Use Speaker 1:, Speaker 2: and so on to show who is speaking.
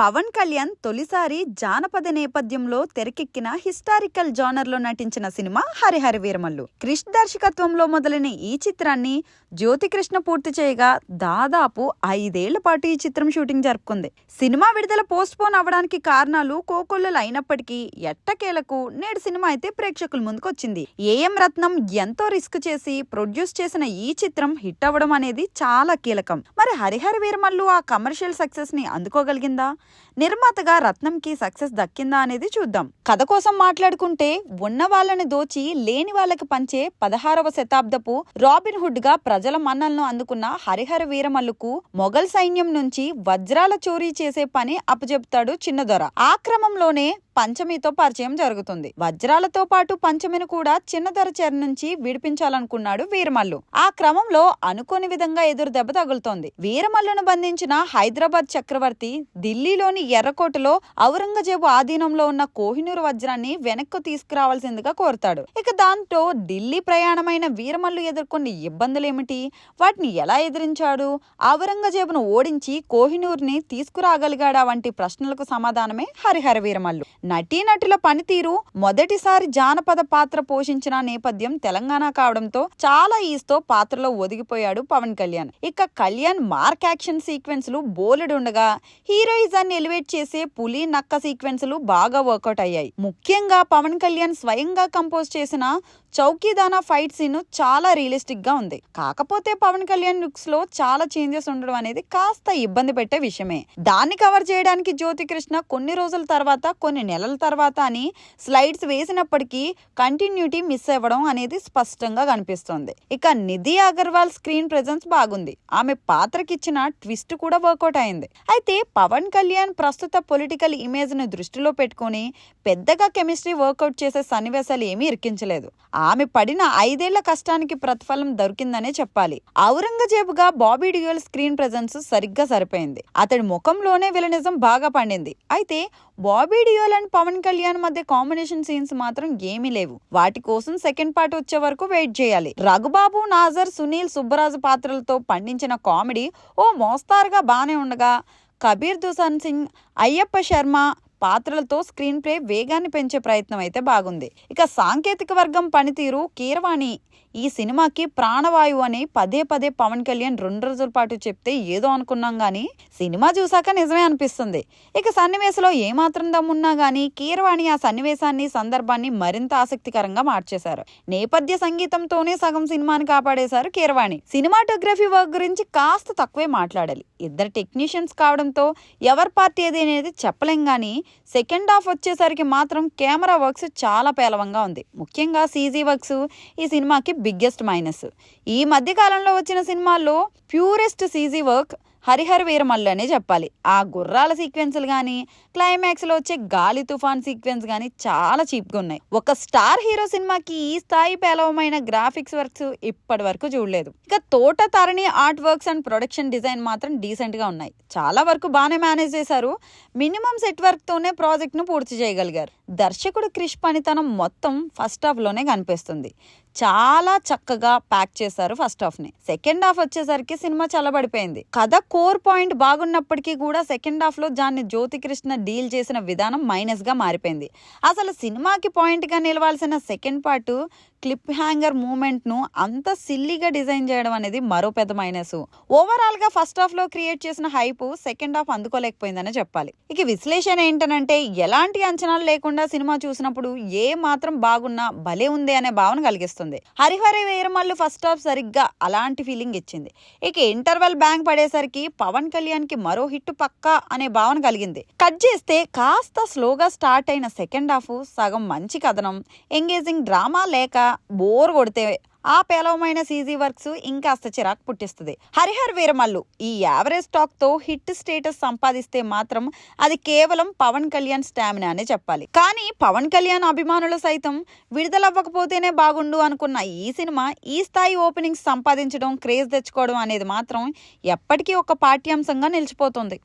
Speaker 1: పవన్ కళ్యాణ్ తొలిసారి జానపద నేపథ్యంలో తెరకెక్కిన హిస్టారికల్ జానర్లో నటించిన సినిమా హరిహర వీరమల్లు. క్రిష్ దర్శకత్వంలో మొదలైన ఈ చిత్రాన్ని జ్యోతికృష్ణ పూర్తి చేయగా దాదాపు ఐదేళ్ళ పాటు ఈ చిత్రం షూటింగ్ జరుపుకుంది. సినిమా విడుదల పోస్ట్ పోన్ అవ్వడానికి కారణాలు కోకొల్లలు అయినప్పటికీ ఎట్టకేలకు నేడు సినిమా అయితే ప్రేక్షకుల ముందుకు వచ్చింది ఏఎం రత్నం ఎంతో రిస్క్ చేసి ప్రొడ్యూస్ చేసిన ఈ చిత్రం హిట్ అవ్వడం అనేది చాలా కీలకం. మరి హరిహర వీరమల్లు ఆ కమర్షియల్ సక్సెస్ని అందుకోగలిగిందా? నిర్మాతగా రత్నంకి సక్సెస్ దక్కిందా అనేది చూద్దాం. కథ కోసం మాట్లాడుకుంటే ఉన్న వాళ్ళని దోచి లేని వాళ్ళకి పంచే పదహారవ శతాబ్దపు రాబిన్ హుడ్గా ప్రజల మన్నలను అందుకున్న హరిహర వీరమల్లుకు మొఘల్ సైన్యం నుంచి వజ్రాల చోరీ చేసే పని అప్పజెప్తాడు చిన్నదొర. ఆ క్రమంలోనే పంచమితో పరిచయం జరుగుతుంది. వజ్రాలతో పాటు పంచమిని కూడా చిన్నదొర చెర నుంచి విడిపించాలనుకున్నాడు వీరమల్లు. ఆ క్రమంలో అనుకోని విధంగా ఎదురు దెబ్బ తగులుతోంది. వీరమల్లును బంధించిన హైదరాబాద్ చక్రవర్తి ఢిల్లీలోని ఎర్రకోటలో ఔరంగజేబు ఆధీనంలో ఉన్న కోహినూరు వజ్రాన్ని వెనక్కు తీసుకురావాల్సిందిగా కోరుతాడు. ఇక దాంతో ఢిల్లీ ప్రయాణమైన వీరమల్లు ఎదుర్కొన్న ఇబ్బందులేమిటి? వాటిని ఎలా ఎదిరించాడు? ఔరంగజేబును ఓడించి కోహినూరుని తీసుకురాగలిగాడా వంటి ప్రశ్నలకు సమాధానమే హరిహర వీరమల్లు. నటీనటుల పనితీరు మొదటిసారి జానపద పాత్ర పోషించిన నేపథ్యం తెలంగాణ కావడంతో చాలా ఈస్తో పాత్రలో ఒదిగిపోయాడు పవన్ కళ్యాణ్. ఇక కళ్యాణ్ మార్క్ యాక్షన్ సీక్వెన్స్లు హీరోయిజం హీరోయిజాన్ని ఎలివేట్ చేసే పులి నక్క సీక్వెన్సులు బాగా వర్కౌట్ అయ్యాయి. ముఖ్యంగా పవన్ కళ్యాణ్ స్వయంగా కంపోజ్ చేసిన చౌకీదానా ఫైట్ సీన్ చాలా రియలిస్టిక్గా ఉంది. కాకపోతే పవన్ కళ్యాణ్ లుక్స్లో చాలా చేంజెస్ ఉండడం అనేది కాస్త ఇబ్బంది పెట్టే విషయమే. దాన్ని కవర్ చేయడానికి జ్యోతి కృష్ణ కొన్ని రోజుల తర్వాత కొన్ని నెలల తర్వాత అని స్లైడ్స్ వేసినప్పటికీ కంటిన్యూటీ మిస్ అవ్వడం అనేది స్పష్టంగా కనిపిస్తోంది. ఇక నిధి అగర్వాల్ స్క్రీన్ ప్రెజెన్స్ బాగుంది. ఆమె పాత్రకిచ్చిన ట్విస్ట్ కూడా వర్కౌట్ అయింది. అయితే పవన్ కళ్యాణ్ ప్రస్తుత పొలిటికల్ ఇమేజ్ను దృష్టిలో పెట్టుకొని పెద్దగా కెమిస్ట్రీ వర్కౌట్ చేసే సన్నివేశాలు ఏమీ ఇరికించలేదు. ఆమె పడిన ఐదేళ్ళ కష్టానికి ప్రతిఫలం దొరికిందనే చెప్పాలి. ఔరంగజేబుగా బాబీ డియోల్ స్క్రీన్ ప్రెజెన్స్ సరిగ్గా సరిపోయింది. అతడి ముఖంలోనే విలనిజం బాగా పండింది. అయితే బాబీ డియోల్ అండ్ పవన్ కళ్యాణ్ మధ్య కాంబినేషన్ సీన్స్ మాత్రం ఏమీ లేవు. వాటి కోసం సెకండ్ పార్ట్ వచ్చే వరకు వెయిట్ చేయాలి. రఘుబాబు నాజర్ సునీల్ సుబ్బరాజు పాత్రలతో పండించిన కామెడీ ఓ మోస్తారుగా బానే ఉండగా కబీర్ దుసాన్ సింగ్ అయ్యప్ప శర్మ పాత్రలతో స్క్రీన్ ప్లే వేగాన్ని పెంచే ప్రయత్నం అయితే బాగుంది. ఇక సాంకేతిక వర్గం పనితీరు కీరవాణి. ఈ సినిమాకి ప్రాణవాయువు అని పదే పదే పవన్ కళ్యాణ్ రెండు రోజుల పాటు చెప్తే ఏదో అనుకున్నాం గానీ సినిమా చూసాక నిజమే అనిపిస్తుంది. ఇక సన్నివేశంలో ఏమాత్రం దమ్మున్నా గానీ కీరవాణి ఆ సన్నివేశాన్ని సందర్భాన్ని మరింత ఆసక్తికరంగా మార్చేశారు. నేపథ్య సంగీతంతోనే సగం సినిమాని కాపాడేశారు కీరవాణి. సినిమాటోగ్రఫీ వర్క్ గురించి కాస్త తక్కువే మాట్లాడాలి. ఇద్దరు టెక్నీషియన్స్ కావడంతో ఎవరి పార్టీ ఏది అనేది చెప్పలేం గానీ సెకండ్ హాఫ్ వచ్చేసరికి మాత్రం కెమెరా వర్క్స్ చాలా పేలవంగా ఉంది. ముఖ్యంగా సీజీ వర్క్స్ ఈ సినిమాకి బిగ్గెస్ట్ మైనస్. ఈ మధ్యకాలంలో వచ్చిన సినిమాల్లో purest CG work Harihara Veeramallu అనే చెప్పాలి. ఆ గుర్రాల సీక్వెన్స్లు కానీ క్లైమాక్స్లో వచ్చే గాలి తుఫాన్ సీక్వెన్స్ కానీ చాలా చీప్గా ఉన్నాయి. ఒక స్టార్ హీరో సినిమాకి ఈ స్థాయి పేలవమైన గ్రాఫిక్స్ వర్క్స్ ఇప్పటి వరకు చూడలేదు. ఇక Thota Tharani art works and production design మాత్రం డీసెంట్గా ఉన్నాయి. చాలా వరకు బాగానే మేనేజ్ చేశారు. మినిమం సెట్ వర్క్తోనే ప్రాజెక్ట్ను పూర్తి చేయగలిగారు. దర్శకుడు క్రిష్ పనితనం మొత్తం ఫస్ట్ హాఫ్లోనే కనిపిస్తుంది. చాలా చక్కగా ప్యాక్ చేశారు ఫస్ట్ హాఫ్ని. సెకండ్ హాఫ్ వచ్చేసరికి సినిమా చల్లబడిపోయింది. కథ స్కోర్ పాయింట్ బాగున్నప్పటికీ కూడా సెకండ్ హాఫ్లో దాన్ని జ్యోతి కృష్ణ డీల్ చేసిన విధానం మైనస్గా మారిపోయింది. అసలు సినిమాకి పాయింట్గా నిలవాల్సిన సెకండ్ పార్ట్ క్లిప్ హ్యాంగర్ మూమెంట్ను అంత సిల్లీగా డిజైన్ చేయడం అనేది మరో పెద్ద మైనస్. ఓవరాల్గా ఫస్ట్ హాఫ్లో క్రియేట్ చేసిన హైప్ సెకండ్ హాఫ్ అందుకోలేకపోయిందనే చెప్పాలి. ఇక విశ్లేషణ ఏంటనంటే ఎలాంటి అంచనాలు లేకుండా సినిమా చూసినప్పుడు ఏ మాత్రం బాగున్నా భలే ఉంది అనే భావన కలిగిస్తుంది. హరిహరి వీరమల్లు ఫస్ట్ హాఫ్ సరిగ్గా అలాంటి ఫీలింగ్ ఇచ్చింది. ఇక ఇంటర్వెల్ బ్యాంక్ పడేసరికి పవన్ కళ్యాణ్కి మరో హిట్ పక్కా అనే భావన కలిగింది. కట్ చేస్తే కాస్త స్లోగా స్టార్ట్ అయిన సెకండ్ హాఫ్ సగం మంచి కథనం. ఎంగేజింగ్ డ్రామా లేక బోర్ కొడితే ఆ పేలవమైన సీజీ వర్క్స్ ఇంకాస్త చిరాకు పుట్టిస్తుంది. హరిహర్ వీరమల్లు ఈ యావరేజ్ టాక్తో హిట్ స్టేటస్ సంపాదిస్తే మాత్రం అది కేవలం పవన్ కళ్యాణ్ స్టామినా అనే చెప్పాలి. కానీ పవన్ కళ్యాణ్ అభిమానులు సైతం విడుదలవ్వకపోతేనే బాగుండు అనుకున్న ఈ సినిమా ఈ స్థాయి ఓపెనింగ్స్ సంపాదించడం క్రేజ్ తెచ్చుకోవడం అనేది మాత్రం ఎప్పటికీ ఒక పాఠ్యాంశంగా నిలిచిపోతుంది.